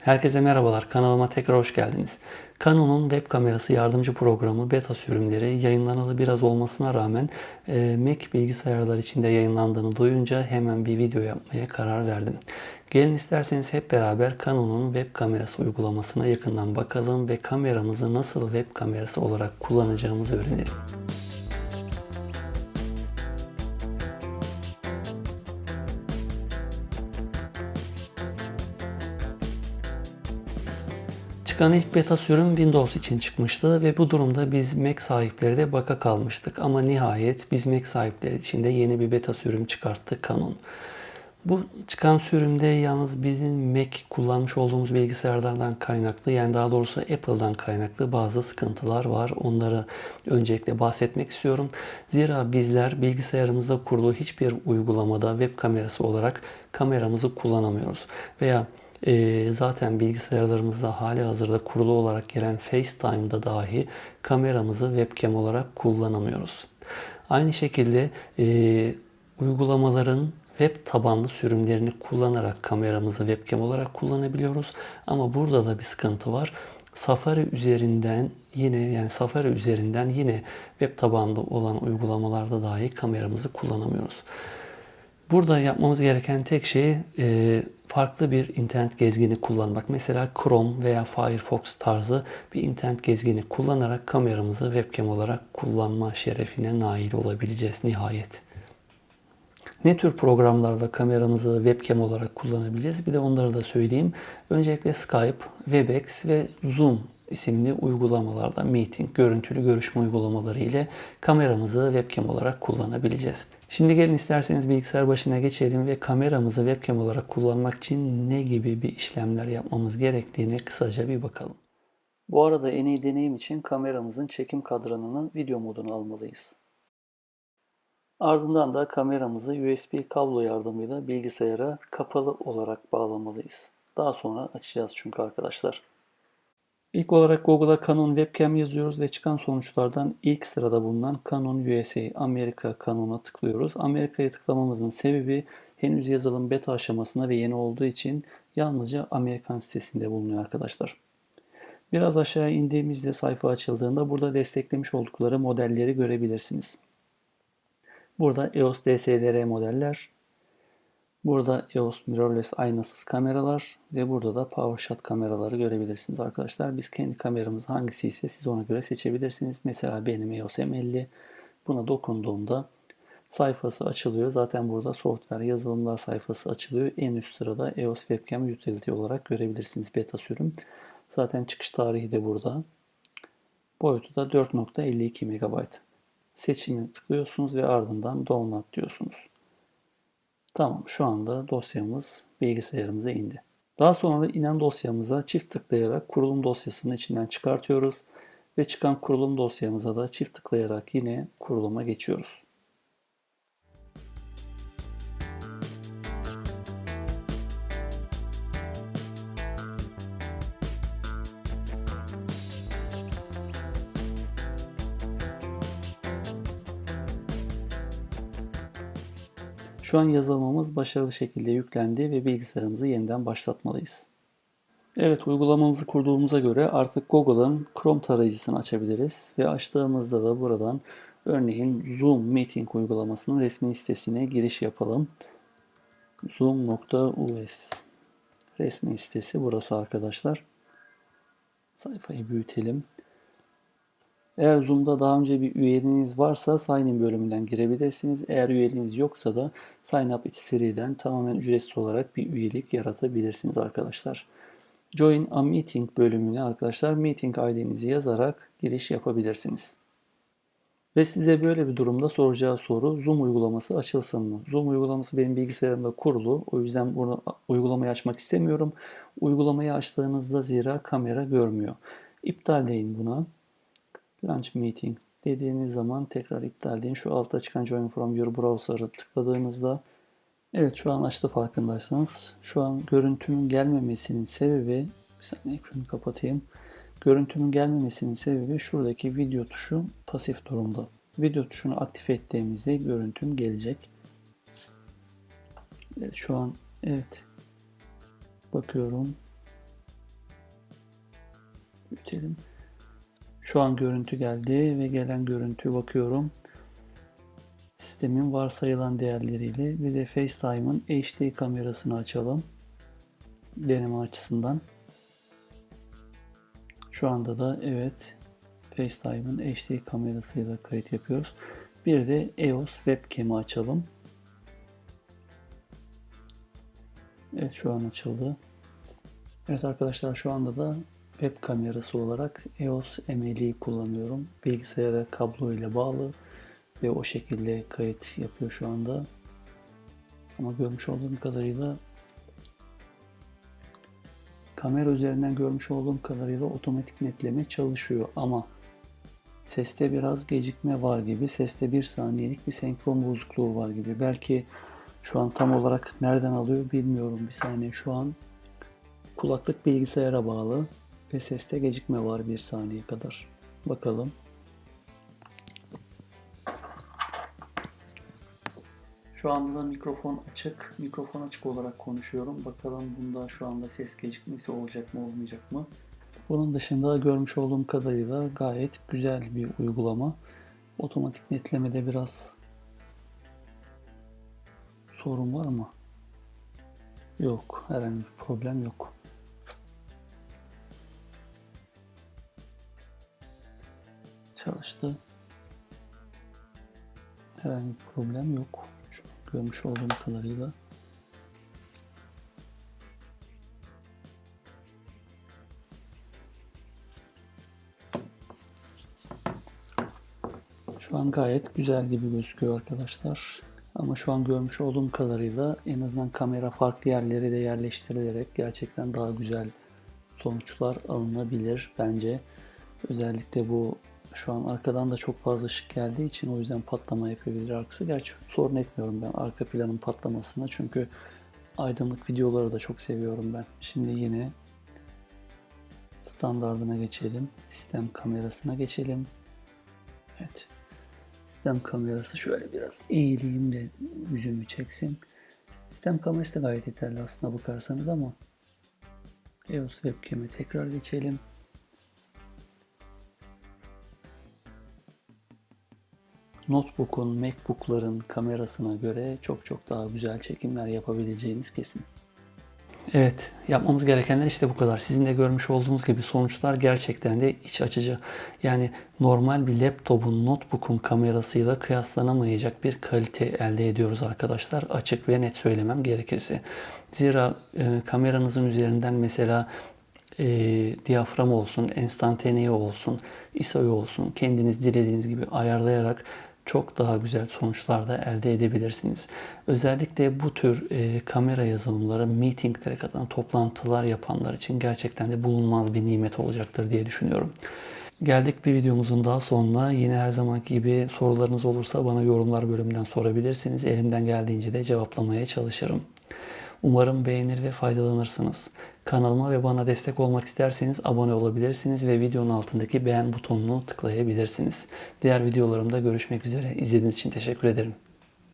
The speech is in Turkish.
Herkese merhabalar. Kanalıma tekrar hoş geldiniz. Canon'un web kamerası yardımcı programı beta sürümleri yayınlanalı biraz olmasına rağmen e, Mac bilgisayarlar içinde yayınlandığını duyunca hemen bir video yapmaya karar verdim. Gelin isterseniz hep beraber Canon'un web kamerası uygulamasına yakından bakalım ve kameramızı nasıl web kamerası olarak kullanacağımızı öğrenelim. Çıkan ilk beta sürüm Windows için çıkmıştı ve bu durumda biz Mac sahipleri de baka kalmıştık. Ama nihayet biz Mac sahipleri için de yeni bir beta sürüm çıkarttı Canon. Bu çıkan sürümde yalnız bizim Mac kullanmış olduğumuz bilgisayarlardan kaynaklı yani daha doğrusu Apple'dan kaynaklı bazı sıkıntılar var. Onları öncelikle bahsetmek istiyorum. Zira bizler bilgisayarımızda kurulu hiçbir uygulamada web kamerası olarak kameramızı kullanamıyoruz. Veya e, zaten bilgisayarlarımızda hali hazırda kurulu olarak gelen FaceTime'da dahi kameramızı webcam olarak kullanamıyoruz. Aynı şekilde e, uygulamaların web tabanlı sürümlerini kullanarak kameramızı webcam olarak kullanabiliyoruz. Ama burada da bir sıkıntı var. Safari üzerinden yine yani Safari üzerinden yine web tabanlı olan uygulamalarda dahi kameramızı kullanamıyoruz. Burada yapmamız gereken tek şey e, farklı bir internet gezgini kullanmak. Mesela Chrome veya Firefox tarzı bir internet gezgini kullanarak kameramızı webcam olarak kullanma şerefine nail olabileceğiz nihayet. Ne tür programlarda kameramızı webcam olarak kullanabileceğiz? Bir de onları da söyleyeyim. Öncelikle Skype, Webex ve Zoom isimli uygulamalarda meeting, görüntülü görüşme uygulamaları ile kameramızı webcam olarak kullanabileceğiz. Şimdi gelin isterseniz bilgisayar başına geçelim ve kameramızı webcam olarak kullanmak için ne gibi bir işlemler yapmamız gerektiğine kısaca bir bakalım. Bu arada en iyi deneyim için kameramızın çekim kadranını video moduna almalıyız. Ardından da kameramızı USB kablo yardımıyla bilgisayara kapalı olarak bağlamalıyız. Daha sonra açacağız çünkü arkadaşlar. İlk olarak Google'a Canon Webcam yazıyoruz ve çıkan sonuçlardan ilk sırada bulunan Canon USA Amerika Canon'a tıklıyoruz. Amerika'ya tıklamamızın sebebi henüz yazılım beta aşamasında ve yeni olduğu için yalnızca Amerikan sitesinde bulunuyor arkadaşlar. Biraz aşağı indiğimizde sayfa açıldığında burada desteklemiş oldukları modelleri görebilirsiniz. Burada EOS DSLR modeller, Burada EOS mirrorless aynasız kameralar ve burada da PowerShot kameraları görebilirsiniz arkadaşlar. Biz kendi kameramız hangisi ise siz ona göre seçebilirsiniz. Mesela benim EOS M50 buna dokunduğumda sayfası açılıyor. Zaten burada software yazılımlar sayfası açılıyor. En üst sırada EOS Webcam Utility olarak görebilirsiniz beta sürüm. Zaten çıkış tarihi de burada. Boyutu da 4.52 MB. Seçimi tıklıyorsunuz ve ardından download diyorsunuz. Tamam şu anda dosyamız bilgisayarımıza indi. Daha sonra inen dosyamıza çift tıklayarak kurulum dosyasının içinden çıkartıyoruz ve çıkan kurulum dosyamıza da çift tıklayarak yine kuruluma geçiyoruz. Şu an yazılımımız başarılı şekilde yüklendi ve bilgisayarımızı yeniden başlatmalıyız. Evet uygulamamızı kurduğumuza göre artık Google'ın Chrome tarayıcısını açabiliriz ve açtığımızda da buradan örneğin Zoom Meeting uygulamasının resmi sitesine giriş yapalım. Zoom.us resmi sitesi burası arkadaşlar. Sayfayı büyütelim. Eğer Zoom'da daha önce bir üyeliğiniz varsa Sign In bölümünden girebilirsiniz. Eğer üyeliğiniz yoksa da Sign Up It's Free'den tamamen ücretsiz olarak bir üyelik yaratabilirsiniz arkadaşlar. Join a Meeting bölümüne arkadaşlar Meeting ID'nizi yazarak giriş yapabilirsiniz. Ve size böyle bir durumda soracağı soru Zoom uygulaması açılsın mı? Zoom uygulaması benim bilgisayarımda kurulu. O yüzden bunu uygulamayı açmak istemiyorum. Uygulamayı açtığınızda zira kamera görmüyor. İptal deyin buna. Launch Meeting dediğiniz zaman tekrar iptal deyin. Şu altta çıkan Join from your browser'ı tıkladığınızda Evet şu an açtı farkındaysanız. Şu an görüntümün gelmemesinin sebebi bir saniye şunu kapatayım. Görüntümün gelmemesinin sebebi şuradaki video tuşu pasif durumda. Video tuşunu aktif ettiğimizde görüntüm gelecek. Evet şu an evet bakıyorum. Büyütelim. Şu an görüntü geldi ve gelen görüntü bakıyorum. Sistemin varsayılan değerleriyle bir de FaceTime'ın HD kamerasını açalım. Deneme açısından. Şu anda da evet FaceTime'ın HD kamerasıyla kayıt yapıyoruz. Bir de EOS webcam'i açalım. Evet şu an açıldı. Evet arkadaşlar şu anda da web kamerası olarak EOS ML'i kullanıyorum. Bilgisayara kablo ile bağlı ve o şekilde kayıt yapıyor şu anda. Ama görmüş olduğum kadarıyla kamera üzerinden görmüş olduğum kadarıyla otomatik netleme çalışıyor ama seste biraz gecikme var gibi. Seste bir saniyelik bir senkron bozukluğu var gibi. Belki şu an tam olarak nereden alıyor bilmiyorum. Bir saniye şu an kulaklık bilgisayara bağlı ve seste gecikme var bir saniye kadar. Bakalım. Şu anda da mikrofon açık. Mikrofon açık olarak konuşuyorum. Bakalım bunda şu anda ses gecikmesi olacak mı olmayacak mı? Bunun dışında görmüş olduğum kadarıyla gayet güzel bir uygulama. Otomatik netlemede biraz sorun var mı? Yok. Herhangi bir problem yok. Çalıştı. Herhangi bir problem yok. Şu görmüş olduğum kadarıyla. Şu an gayet güzel gibi gözüküyor arkadaşlar. Ama şu an görmüş olduğum kadarıyla en azından kamera farklı yerlere de yerleştirilerek gerçekten daha güzel sonuçlar alınabilir bence. Özellikle bu şu an arkadan da çok fazla ışık geldiği için o yüzden patlama yapabilir arkası. Gerçi sorun etmiyorum ben arka planın patlamasına çünkü aydınlık videoları da çok seviyorum ben. Şimdi yine standardına geçelim. Sistem kamerasına geçelim. Evet. Sistem kamerası şöyle biraz eğileyim de yüzümü çeksin. Sistem kamerası da gayet yeterli aslında bakarsanız ama EOS webcam'e tekrar geçelim. Notebook'un, Macbook'ların kamerasına göre çok çok daha güzel çekimler yapabileceğiniz kesin. Evet, yapmamız gerekenler işte bu kadar. Sizin de görmüş olduğunuz gibi sonuçlar gerçekten de iç açıcı. Yani normal bir laptopun, notebook'un kamerasıyla kıyaslanamayacak bir kalite elde ediyoruz arkadaşlar. Açık ve net söylemem gerekirse. Zira e, kameranızın üzerinden mesela e, diyafram olsun, enstantane olsun, ISO'yu olsun kendiniz dilediğiniz gibi ayarlayarak çok daha güzel sonuçlar da elde edebilirsiniz. Özellikle bu tür e, kamera yazılımları meetinglere katılan toplantılar yapanlar için gerçekten de bulunmaz bir nimet olacaktır diye düşünüyorum. Geldik bir videomuzun daha sonuna. Yine her zamanki gibi sorularınız olursa bana yorumlar bölümünden sorabilirsiniz. Elimden geldiğince de cevaplamaya çalışırım. Umarım beğenir ve faydalanırsınız. Kanalıma ve bana destek olmak isterseniz abone olabilirsiniz ve videonun altındaki beğen butonunu tıklayabilirsiniz. Diğer videolarımda görüşmek üzere. İzlediğiniz için teşekkür ederim.